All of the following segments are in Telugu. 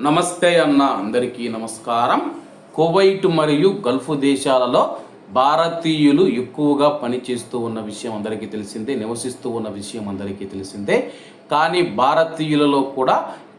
నమస్తే అన్న అందరికీ నమస్కారం. కువైట్ మరియు గల్ఫ్ దేశాలలో భారతీయులు ఎక్కువగా పనిచేస్తూ ఉన్న విషయం అందరికీ తెలిసిందే నివసిస్తూ ఉన్న విషయం అందరికీ తెలిసిందే. కానీ భారతీయులలో కూడా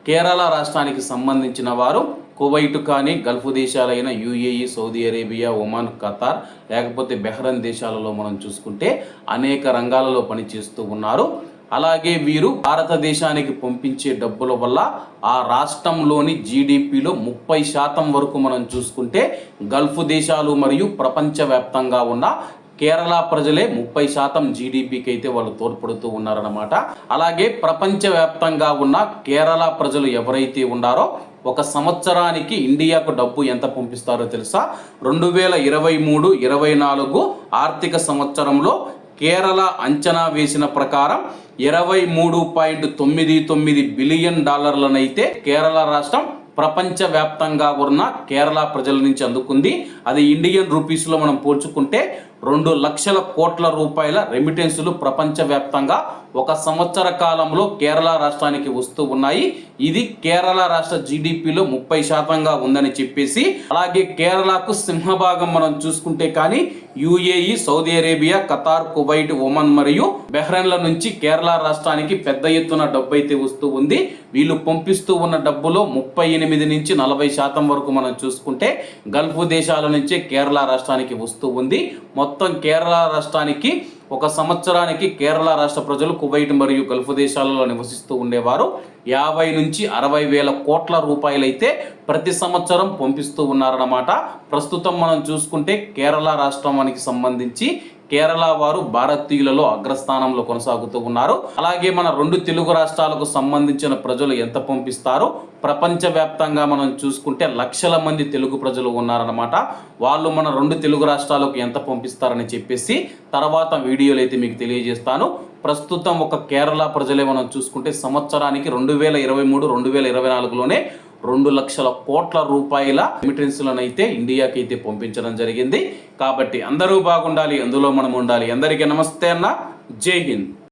కేరళ రాష్ట్రానికి సంబంధించిన వారు కువైట్ కానీ Gulf దేశాలైన UAE Saudi Arabia Oman Qatar లేకపోతే బెహ్రన్ దేశాలలో మనం చూసుకుంటే అనేక రంగాలలో పనిచేస్తూ ఉన్నారు. అలాగే వీరు భారతదేశానికి పంపించే డబ్బుల వల్ల ఆ రాష్ట్రంలోని జీడిపిలో ముప్పై శాతం వరకు మనం చూసుకుంటే గల్ఫ్ దేశాలు మరియు ప్రపంచవ్యాప్తంగా ఉన్న కేరళ ప్రజలే ముప్పై శాతం జీడిపికి అయితే వాళ్ళు తోడ్పడుతూ ఉన్నారన్నమాట. అలాగే ప్రపంచవ్యాప్తంగా ఉన్న కేరళ ప్రజలు ఎవరైతే ఉన్నారో ఒక సంవత్సరానికి ఇండియాకు డబ్బు ఎంత పంపిస్తారో తెలుసా? రెండు వేల ఇరవై మూడు ఇరవై నాలుగు ఆర్థిక సంవత్సరంలో కేరళ అంచనా వేసిన ప్రకారం ఇరవై మూడు పాయింట్ తొమ్మిది తొమ్మిది బిలియన్ డాలర్లనైతే కేరళ రాష్ట్రం ప్రపంచవ్యాప్తంగా ఉన్న కేరళ ప్రజల నుంచి అందుకుంది. అది ఇండియన్ రూపీస్లో మనం పోల్చుకుంటే రెండు లక్షల కోట్ల రూపాయల రెమిటెన్సులు ప్రపంచవ్యాప్తంగా ఒక సంవత్సర కాలంలో కేరళ రాష్ట్రానికి వస్తూ ఉన్నాయి. ఇది కేరళ రాష్ట్ర జీడిపిలో ముప్పై శాతంగా ఉందని చెప్పేసి అలాగే కేరళకు సింహభాగం మనం చూసుకుంటే కానీ UAE Saudi Arabia Qatar Kuwait Oman మరియు బెహ్రెన్ల నుంచి కేరళ రాష్ట్రానికి పెద్ద ఎత్తున డబ్బు అయితే వస్తూ ఉంది. వీళ్ళు పంపిస్తూ ఉన్న డబ్బులో ముప్పై ఎనిమిది నుంచి నలభై శాతం వరకు మనం చూసుకుంటే గల్ఫ్ దేశాల నుంచే కేరళ రాష్ట్రానికి వస్తూ ఉంది. మొత్తం మొత్తం కేరళ రాష్ట్రానికి ఒక సంవత్సరానికి కేరళ రాష్ట్ర ప్రజలు కువైట్ మరియు గల్ఫ్ దేశాలలో నివసిస్తూ ఉండేవారు. యాభై నుంచి అరవై వేల కోట్ల రూపాయలైతే ప్రతి సంవత్సరం పంపిస్తూ ఉన్నారన్నమాట. ప్రస్తుతం మనం చూసుకుంటే కేరళ రాష్ట్రానికి సంబంధించి కేరళ వారు భారతీయులలో అగ్రస్థానంలో కొనసాగుతూ ఉన్నారు. అలాగే మన రెండు తెలుగు రాష్ట్రాలకు సంబంధించిన ప్రజలు ఎంత పంపిస్తారో ప్రపంచవ్యాప్తంగా మనం చూసుకుంటే లక్షల మంది తెలుగు ప్రజలు ఉన్నారన్నమాట. వాళ్ళు మన రెండు తెలుగు రాష్ట్రాలకు ఎంత పంపిస్తారని చెప్పేసి తర్వాత వీడియోలు అయితే మీకు తెలియజేస్తాను. ప్రస్తుతం ఒక కేరళ ప్రజలే మనం చూసుకుంటే సంవత్సరానికి రెండు వేల ఇరవై మూడు రెండు వేల ఇరవై నాలుగులోనే రెండు లక్షల కోట్ల రూపాయల రెమిటెన్స్లను అయితే ఇండియాకి అయితే పంపించడం జరిగింది. కాబట్టి అందరూ బాగుండాలి అందులో మనం ఉండాలి అందరికీ నమస్తే అన్న. జై హింద్.